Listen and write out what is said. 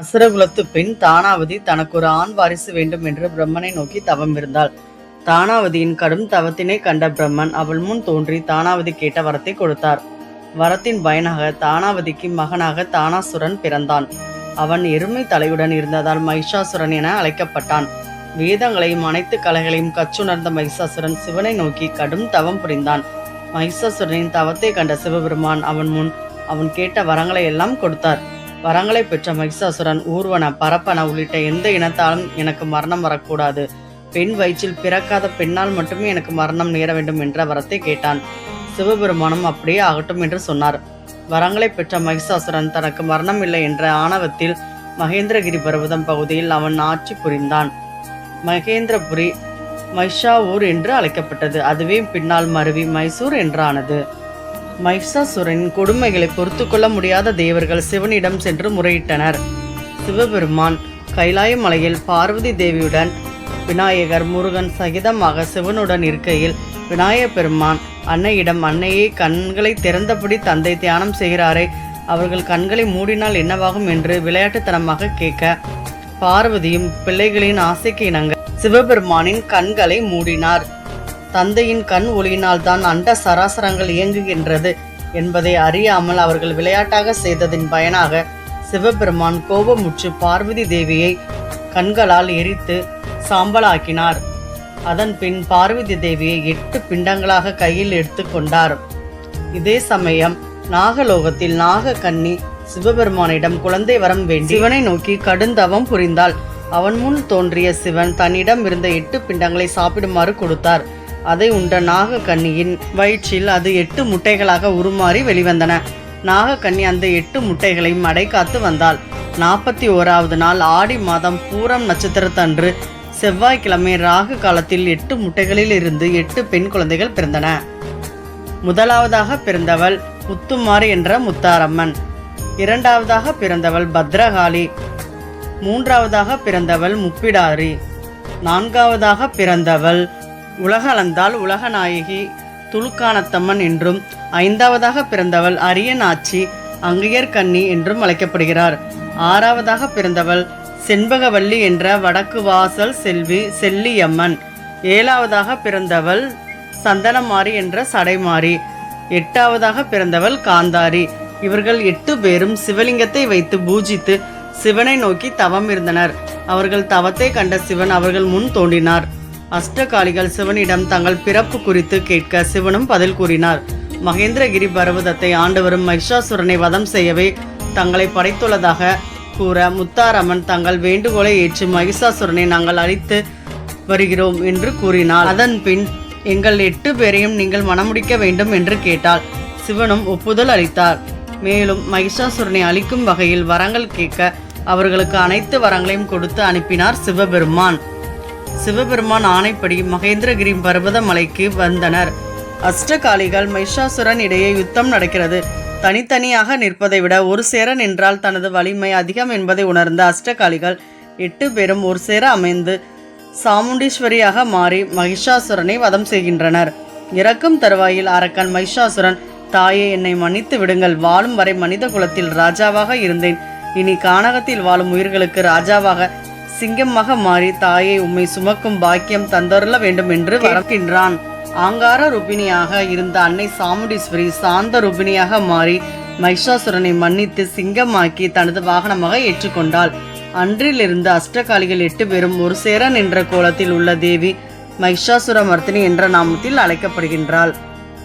அசுரகுலத்து பெண் தானாவதி தனக்கு ஒரு ஆண் வாரிசு வேண்டும் என்று பிரம்மனை நோக்கி தவம் இருந்தாள். தானாவதியின் கடும் தவத்தினை கண்ட பிரம்மன் அவள் முன் தோன்றி தானாவதி கேட்ட வரத்தை கொடுத்தார். வரத்தின் பயனாக தானாவதிக்கு மகனாக தானாசுரன் பிறந்தான். அவன் எருமை தலையுடன் இருந்ததால் மகிஷாசுரன் என அழைக்கப்பட்டான். வேதங்களையும் அனைத்து கலைகளையும் கச்சுணர்ந்த மகிஷாசுரன் சிவனை நோக்கி கடும் தவம் புரிந்தான். மகிஷாசுரனின் தவத்தை கண்ட சிவபெருமான் அவன் முன் அவன் கேட்ட வரங்களை எல்லாம் கொடுத்தார். வரங்களை பெற்ற மகிஷாசுரன் ஊர்வன பரப்பன உள்ளிட்ட எந்த இனத்தாலும் எனக்கு மரணம் வரக்கூடாது. பெண் வயிற்றில் பிறக்காத பெண்ணால் மட்டுமே எனக்கு மரணம் நேர வேண்டும் என்ற வரத்தை கேட்டான். சிவபெருமானும் அப்படியே ஆகட்டும் என்று சொன்னார். வரங்களை பெற்ற மகிஷாசுரன் தனக்கு மரணம் இல்லை என்ற ஆணவத்தில் மகேந்திரகிரி பர்வதம் பகுதியில் அவன் ஆட்சி புரிந்தான். மகேந்திரபுரி மைஷாவூர் என்று அழைக்கப்பட்டது. அதுவே பின்னால் மருவி மைசூர் என்றானது. மைஷாசுரனின் கொடுமைகளை பொறுத்து கொள்ள முடியாத தேவர்கள் சிவனிடம் சென்று முறையிட்டனர். சிவபெருமான் கைலாய மலையில் பார்வதி தேவியுடன் விநாயகர் முருகன் சகிதமாக சிவனுடன் இருக்கையில் விநாயக பெருமான் அன்னையிடம் அன்னையே கண்களை திறந்தபடி தந்தை தியானம் செய்கிறாரே அவர்கள் கண்களை மூடினால் என்னவாகும்? என்று விளையாட்டுத்தனமாக கேட்க பார்வதியும் பிள்ளைகளின் ஆசைக்கு இணங்க சிவபெருமானின் கண்களை மூடினார். தந்தையின் கண் ஒளியினால் தான் அண்ட சராசரங்கள் இயங்குகின்றது என்பதை அறியாமல் அவர்கள் விளையாட்டாக செய்ததின் பயனாக சிவபெருமான் கோபமுற்று பார்வதி தேவியை கண்களால் எரித்து சாம்பலாக்கினார். அதன் பின் பார்வதி தேவியை எட்டு பிண்டங்களாக கையில் எடுத்துக்கொண்டார் இதே சமயம் நாகலோகத்தில் நாக கன்னி சிவபெருமானிடம் குழந்தை வரம் வேண்டி சிவனை நோக்கி கடுந்தவம் புரிந்தாள். அவன் முன் தோன்றிய சிவன் தன்னிடம் இருந்த எட்டு பிண்டங்களை சாப்பிடுமாறு கொடுத்தார். அதை உண்ட நாகக்கன்னியின் வயிற்றில் அது எட்டு முட்டைகளாக உருமாறி வெளிவந்தன. நாகக்கன்னி அந்த எட்டு முட்டைகளையும் அடைக்காத்து வந்தாள். நாற்பத்தி ஓராவது நாள் ஆடி மாதம் பூரம் நட்சத்திரத்தன்று செவ்வாய்க்கிழமை ராகு காலத்தில் எட்டு முட்டைகளில் இருந்து எட்டு பெண் குழந்தைகள் பிறந்தன. முதலாவதாக பிறந்தவள் முத்துமாரி என்ற முத்தாரம்மன். இரண்டாவதாக பிறந்தவள் பத்ரகாளி. மூன்றாவதாக பிறந்தவள் முப்பிடாரி. நான்காவதாக பிறந்தவள் உலகளந்தாள் உலகநாயகி துலுக்கானத்தம்மன் என்றும் ஐந்தாவதாக பிறந்தவள் அரியநாச்சி அங்கையர் கன்னி என்றும் அழைக்கப்படுகிறார். ஆறாவதாக பிறந்தவள் செண்பகவல்லி என்ற வடக்கு வாசல் செல்வி செல்லியம்மன். ஏழாவதாக பிறந்தவள் சந்தனமாரி என்ற சடைமாரி. எட்டாவதாக பிறந்தவள் காந்தாரி. இவர்கள் எட்டு பேரும் சிவலிங்கத்தை வைத்து பூஜித்து சிவனை நோக்கி தவம் இருந்தனர். அவர்கள் தவத்தை கண்ட சிவன் அவர்கள் முன் தோன்றினார். அஷ்டகாளிகள் சிவனிடம் தங்கள் பிறப்பு குறித்து கேட்க சிவனும் பதில் கூறினார். மகேந்திரகிரி பர்வதத்தை ஆண்டவரும் மகிஷாசுரனை வதம் செய்யவே தங்களை படைத்துள்ளதாக கூற முத்தாரம்மன் தங்கள் வேண்டுகோளை ஏற்று மகிஷாசுரனை நாங்கள் அழித்து வருகிறோம் என்று கூறினார் அதன் பின் எங்கள் எட்டு பேரையும் நீங்கள் மணமுடிக்க வேண்டும் என்று கேட்டாள். சிவனும் ஒப்புதல் அளித்தார். மேலும் மகிஷாசுரனை அழிக்கும் வகையில் வரங்கள் கேட்க அவர்களுக்கு அனைத்து வரங்களையும் கொடுத்து அனுப்பினார் சிவபெருமான். சிவபெருமான் ஆணைப்படி மகேந்திரகிரி பர்வத மலைக்கு வந்தனர். அஷ்டகாளிகள் மைஷாசுரன் இடையே யுத்தம் நடக்கிறது. தனித்தனியாக நிற்பதை விட ஒரு சேர நின்றால் தனது வலிமை அதிகம் என்பதை உணர்ந்த அஷ்டகாளிகள் எட்டு பேரும் ஒரு சேர அமைந்து சாமுண்டீஸ்வரியாக மாறி மகிஷாசுரனை வதம் செய்கின்றனர். இறக்கும் தருவாயில் அரக்கன் மகிஷாசுரன் தாயே என்னை மன்னித்து விடுங்கள். வாழும் வரை மனித குலத்தில் ராஜாவாக இருந்தேன். இனி கானகத்தில் வாழும் உயிர்களுக்கு ராஜாவாக சிங்கமாக மாறி தாயை உம்மை சுமக்கும் பாக்கியம் தந்தருள வேண்டும் என்று வரக்கின்றான். ஆங்கார ரூபிணியாக இருந்த அன்னை சாமுண்டீஸ்வரி சாந்த ரூபிணியாக மாறி மைஷாசுரனை மன்னித்து சிங்கமாக்கி தனது வாகனமாக ஏற்றுக்கொண்டாள். அன்றிலிருந்து அஷ்டகாளிகள் எட்டு பேரும் ஒரு சேரன் என்ற கோலத்தில் உள்ள தேவி மைஷாசுர மர்த்தினி என்ற நாமத்தில் அழைக்கப்படுகின்றாள்.